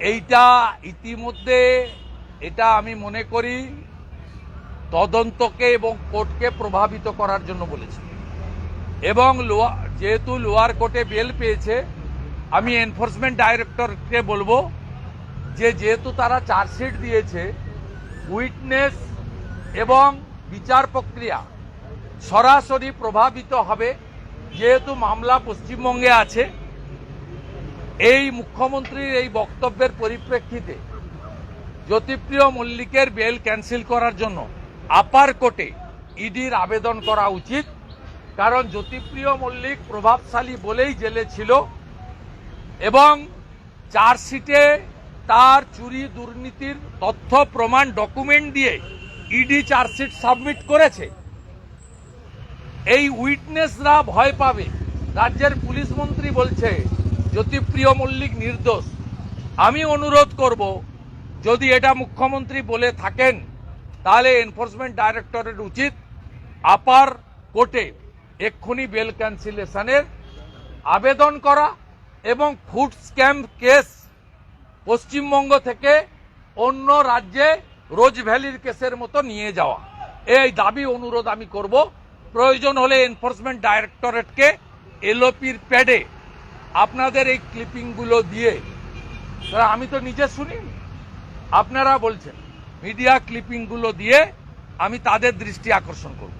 এইটা ইতিমধ্যে, এটা আমি মনে করি, তদন্তকে এবং কোর্টকে প্রভাবিত করার জন্য বলেছি। এবং যেহেতু লোয়ার কোর্টে বেল পেয়েছে, আমি এনফোর্সমেন্ট ডাইরেক্টরকে বলব যে, যেহেতু তারা চার্জশিট দিয়েছে, উইটনেস এবং বিচার প্রক্রিয়া সরাসরি প্রভাবিত হবে, যেহেতু মামলা পশ্চিমবঙ্গে আছে এই মুখ্যমন্ত্রীর এই বক্তব্যের পরিপ্রেক্ষিতে জ্যোতিপ্রিয় মল্লিকের বেল ক্যান্সেল করার জন্য আপার কোর্টে ইডির আবেদন করা উচিত। কারণ জ্যোতিপ্রিয় মল্লিক প্রভাবশালী বলেই জেলে ছিল এবং চার্জশিটে তার চুরি দুর্নীতির তথ্য, প্রমাণ, ডকুমেন্ট দিয়ে ইডি চার্জশিট সাবমিট করেছে। এই উইটনেসরা ভয় পাবে। রাজ্যের পুলিশ মন্ত্রী বলছে জ্যোতিপ্রিয় মল্লিক নির্দোষ, আমি অনুরোধ করব, যদি এটা মুখ্যমন্ত্রী বলে থাকেন, তাহলে এনফোর্সমেন্ট ডাইরেক্টরের উচিত আপার কোর্টে এক্ষুনি বেল ক্যান্সেলেশনের আবেদন করা এবং ফুড স্ক্যাম কেস পশ্চিমবঙ্গ থেকে অন্য রাজ্যে রোজ ভ্যালির কেসের মতো নিয়ে যাওয়া। এই দাবি, অনুরোধ আমি করব। প্রয়োজন হলে এনফোর্সমেন্ট ডাইরেক্টরেটকে এলওপির প্যাডে আপনাদের এই ক্লিপিংগুলো দিয়ে তারা আমি তো নিজে শুনি আপনারা বলছেন, মিডিয়া ক্লিপিংগুলো দিয়ে আমি তাদের দৃষ্টি আকর্ষণ করব।